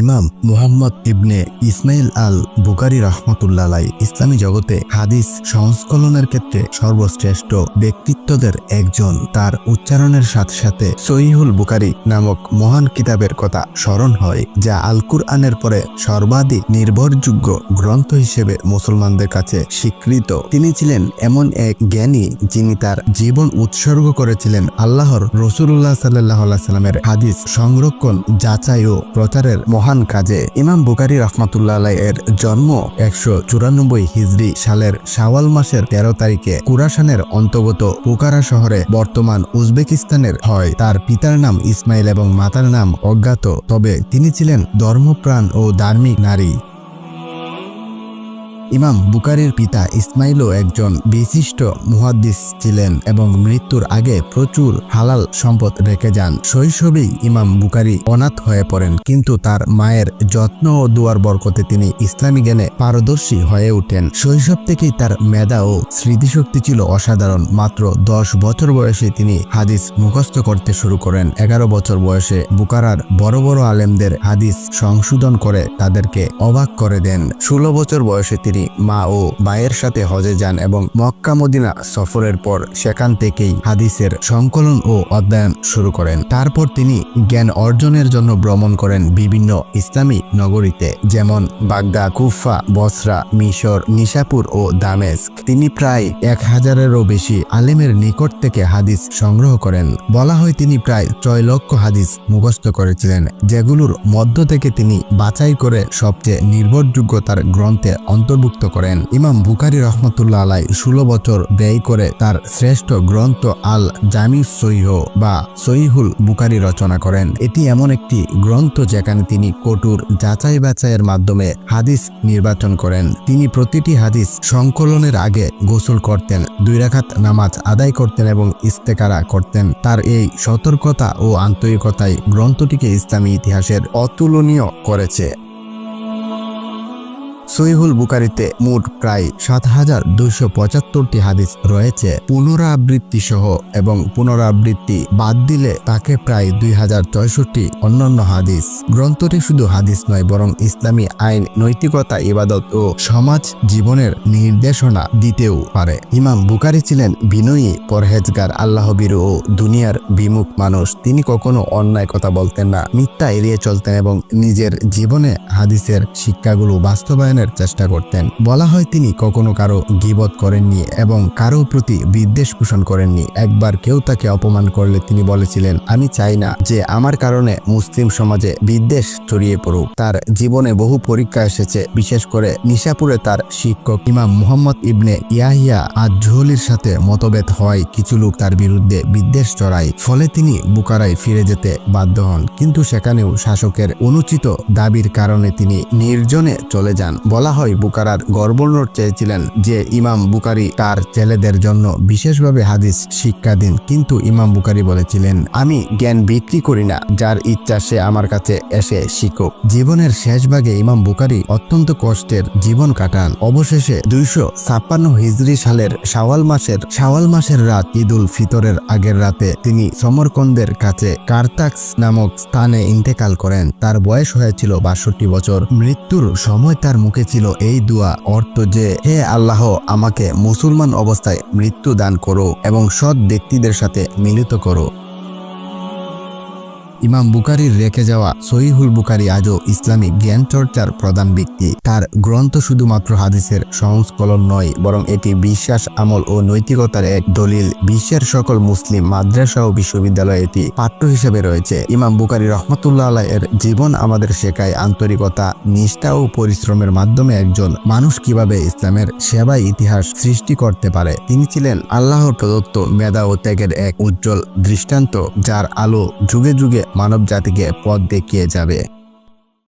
ইমাম মুহাম্মদ ইবনে ইসমাইল আল বুকারি রহমতুল্লাহ ইসলামী জগতে হাদিস সংস্কলনের ক্ষেত্রে সর্বশ্রেষ্ঠ ব্যক্তিত্বদের একজন। তার উচ্চারণের সাথে সাথে সহিহুল বুকারি নামক মহান কিতাবের কথা স্মরণ হয়, যা আল কুরআনের পরে সর্বাধিক নির্ভরযোগ্য গ্রন্থ হিসেবে মুসলমানদের কাছে স্বীকৃত। তিনি ছিলেন এমন এক জ্ঞানী যিনি তার জীবন উৎসর্গ করেছিলেন আল্লাহর রসুল্লাহ সাল্লাহ সাল্লামের হাদিস সংরক্ষণ, যাচাই ও প্রচারের মহান কাজে। ইমাম বুকারি রহমাতুল্লাহ এর জন্ম একশো চুরানব্বই হিজড়ি সালের শাওয়াল মাসের তেরো তারিখে কুরাসানের অন্তর্গত পুকারা শহরে বর্তমান উজবেকিস্তানের হয়। তার পিতার নাম ইসমাইল এবং মাতার নাম অজ্ঞাত। তবে তিনি ছিলেন ধর্মপ্রাণ ও ধার্মিক নারী। ইমাম বুকারির পিতা ইসমাইলও একজন বিশিষ্ট মুহাদ্দিস ছিলেন এবং মৃত্যুর আগে প্রচুর হালাল সম্পদ রেখে যান। শৈশবেই ইমাম বুকারি অনাথ হয়ে পড়েন, কিন্তু তার মায়ের যত্ন ও দুয়ার বরকতে তিনি ইসলামী জ্ঞানে পারদর্শী হয়ে ওঠেন। শৈশব থেকেই তার মেধা ও স্মৃতিশক্তি ছিল অসাধারণ। মাত্র দশ বছর বয়সে তিনি হাদিস মুখস্থ করতে শুরু করেন। এগারো বছর বয়সে বুকারার বড় বড় আলেমদের হাদিস সংশোধন করে তাদেরকে অবাক করে দেন। ষোলো বছর বয়সে তিনি মা ও মায়ের সাথে হজে যান এবং মক্কা মদিনা সফরের পর সেখান থেকেই হাদিসের সংকলন ও অধ্যয়ন শুরু করেন। তারপর তিনি জ্ঞান অর্জনের জন্য ভ্রমণ করেন বিভিন্ন ইসলামী নগরীতে, যেমন বাগদা, কুফা, বসরা, মিশর, নিশাপুর ও দামেস্ক। তিনি প্রায় এক হাজারেরও বেশি আলেমের নিকট থেকে হাদিস সংগ্রহ করেন। বলা হয় তিনি প্রায় ছয় লক্ষ হাদিস মুখস্থ করেছিলেন, যেগুলোর মধ্য থেকে তিনি বাছাই করে সবচেয়ে নির্ভরযোগ্য তার গ্রন্থে অন্তর্ভুক্ত করেন। ইমাম বুকারি রহমতুল্লাহ আলাই ষোলো বছর ব্যয় করে তার শ্রেষ্ঠ গ্রন্থ আল জামি সৈহ বা সহিহুল বুকারি রচনা করেন। এটি এমন একটি গ্রন্থ যেখানে তিনি কটুর যাচাই বাছাইয়ের মাধ্যমে হাদিস নির্বাচন করেন। তিনি প্রতিটি হাদিস সংকলনের আগে গোসল করতেন, দুই রাখাত নামাজ আদায় করতেন এবং ইস্তেকারা করতেন। তার এই সতর্কতা ও আন্তরিকতায় গ্রন্থটিকে ইসলামী ইতিহাসের অতুলনীয় করেছে। সহিহুল বুকারিতে মোট প্রায় সাত হাজার দুইশো পঁচাত্তরটি হাদিস রয়েছে। পুনরাবৃত্তি সহ এবং পুনরাবৃত্তি বাদ দিলে তাকে প্রায় দুই হাজার ছয়ষট্টি অন্যান্য হাদিস। গ্রন্থটি শুধু হাদিস নয়, বরং ইসলামী আইন, নৈতিকতা, ইবাদত ও সমাজ জীবনের নির্দেশনা দিতেও পারে। ইমাম বুকারি ছিলেন বিনয়ী পরহেজগার, আল্লাহবীর ও দুনিয়ার বিমুখ মানুষ। তিনি কখনো অন্যায় কথা বলতেন না, মিথ্যা এড়িয়ে চলতেন এবং নিজের জীবনে হাদিসের শিক্ষাগুলো বাস্তবায়নের চেষ্টা করতেন। বলা হয় তিনি কখনো কারও গিবত করেননি এবং কারও প্রতি বিদ্বেষ পোষণ করেননি। একবার কেউ তাকে অপমান করলে তিনি বলেছিলেন, আমি চাই না যে আমার কারণে মুসলিম সমাজে বিদ্বেষ ছড়িয়ে পড়ুক। তার জীবনে বহু পরীক্ষা এসেছে, বিশেষ করে নিশাপুরে তার শিক্ষক ইমাম মুহাম্মদ ইবনে ইয়াহিয়া আর আজহলির সাথে মতভেদ হয়। কিছু লোক তার বিরুদ্ধে বিদ্বেষ চড়ায় ফলে তিনি বুকারায় ফিরে যেতে বাধ্য হন। কিন্তু সেখানেও শাসকের অনুচিত দাবির কারণে তিনি নির্জনে চলে যান। বলা হয় বুকারার গভর্নর চেয়েছিলেন যে ইমাম বুকারি তার ছেলেদের জন্য বিশেষভাবে হাদিস শিক্ষা দিন। কিন্তু ইমাম বুকারি বলেছিলেন, আমি জ্ঞান বিক্রি করি না, যার ইচ্ছা সে আমার কাছে এসে শিখুক। জীবনের শেষ ভাগে ইমাম বুকারি অত্যন্ত কষ্টের জীবন কাটান। অবশেষে দুইশো ছাপ্পান্ন হিজরি সালের শাওয়াল মাসের শাওয়াল মাসের রাত ঈদুল ফিতরের আগের রাতে তিনি সমরকন্দের কাছে কার্তাক্স নামক স্থানে ইন্তেকাল করেন। তার বয়স হয়েছিল বাষট্টি বছর। মৃত্যুর সময় তার মুখে ছিল এই দোয়া অর্থ যে, হে আল্লাহ, আমাকে মুসলমান অবস্থায় মৃত্যু দান করো এবং সৎ ব্যক্তিদের সাথে মিলিত করো। ইমাম বুকারির রেখে যাওয়া সহিহুল বুকারি আজও ইসলামিক জ্ঞান চর্চার প্রধান ব্যক্তি। তার গ্রন্থ শুধুমাত্র হাদিসের সংস্কলন নয়, বরং এটি বিশ্বাস, আমল ও নৈতিকতার এক দলিল। বিশ্বের সকল মুসলিম মাদ্রাসা ও বিশ্ববিদ্যালয়ে এটি পাঠ্য হিসেবে রয়েছে। ইমাম বুকারি রহমতুল্লাহ এর জীবন আমাদের শেখায় আন্তরিকতা, নিষ্ঠা ও পরিশ্রমের মাধ্যমে একজন মানুষ কীভাবে ইসলামের সেবায় ইতিহাস সৃষ্টি করতে পারে। তিনি ছিলেন আল্লাহর প্রদত্ত মেধা ও ত্যাগের এক উজ্জ্বল দৃষ্টান্ত, যার আলো যুগে যুগে মানব জাতিকে পথ দেখিয়ে যাবে।